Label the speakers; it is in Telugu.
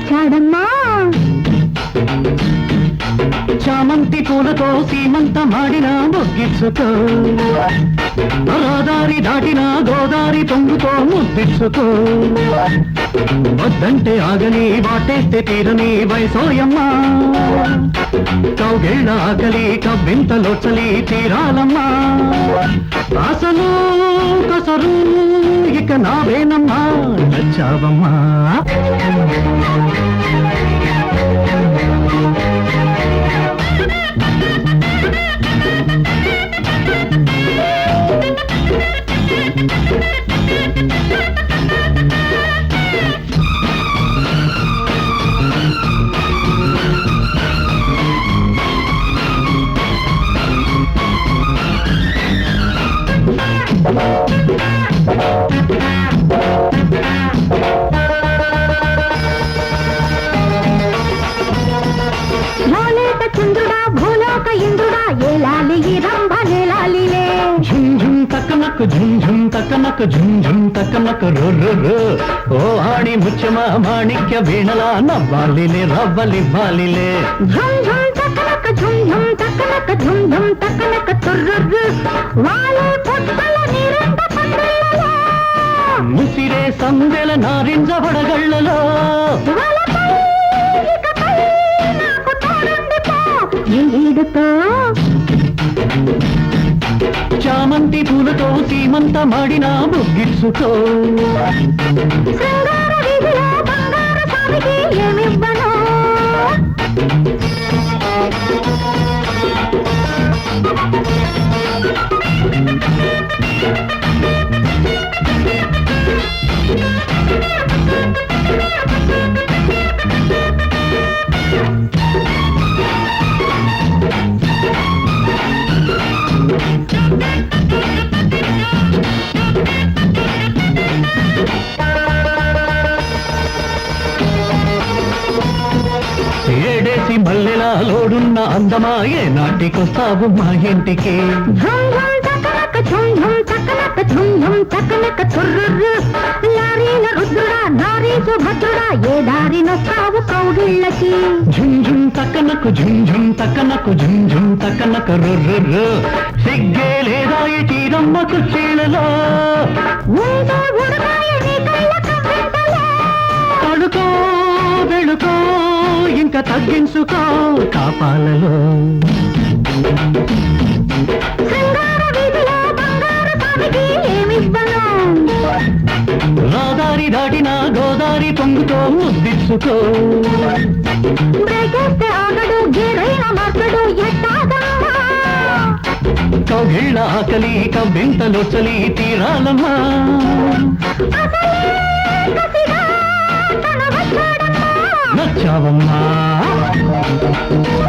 Speaker 1: వచ్చాడమ్మా.
Speaker 2: చామంతి పూలతో సీమంత మాడిన ముగ్గిచ్చుకో రహదారి దాటిన గోదారి పొంగుతో ముద్దిచ్చుకో వద్దంటే ఆగని వాటేస్తే తీరని వయసోయమ్మా. కౌగేళ్ళ ఆకలి కవ్వింతలో చలి తీరాలమ్మా. అసలు కసరు ఇక నావేనమ్మా నచ్చావమ్మా
Speaker 1: చంద్రుడా భూలోక ఇంద్రుడా ఏలాలి ఈ రంభ నేలాలిలే
Speaker 2: ఝుం ఝుం తక్కనకు ఝుం ఝుం తక్కనకు ఝుం ఝుం తక్కనకు రో రో రో. ఓ ఆడి ముచ్చమ మాణిక్య వీణలా నవ్వాలిలే రవ్వలివ్వాలిలే
Speaker 1: ఝుం ఝుం తక్కనక ఝుం ఝుం తక్కనక ఝుం ఝుం తక్కనక తుర్రుర్రు. వాలే పుట్టల నీరంత పండ్రలలో.
Speaker 2: ముసిరే సందెల నారింజ వడగళ్ళలో. చామంతి పూలతో సీమంత మాడిన బుగ్గిచ్చుకో ఏడేసి మల్లెలా లోడున్న అందమా ఏ నాటికొస్తావు మా ఇంటికి.
Speaker 1: లారీల రుద్రుడా నారీ సుభద్రుడా ఏ కౌగిళ్ళకి?
Speaker 2: తక్కనకు తక్కనకు తక్కనకు రుర్రు సిగ్గే లేదా ఈ తీరమ్మ కుర్చీలలో?
Speaker 1: ఉంటే ఉడకాయ నీ
Speaker 2: తగ్గించుకో కాపాలలో. రాదారి దాటిన గోదారి పొంగుతో ముద్దిచ్చుకో
Speaker 1: ఎట్టాగమ్మా
Speaker 2: కౌగిళ్ళ ఆకలి కవ్వింతలో చలి తీరాలమ్మా.
Speaker 1: నచ్చావమ్మా. Thank
Speaker 2: you.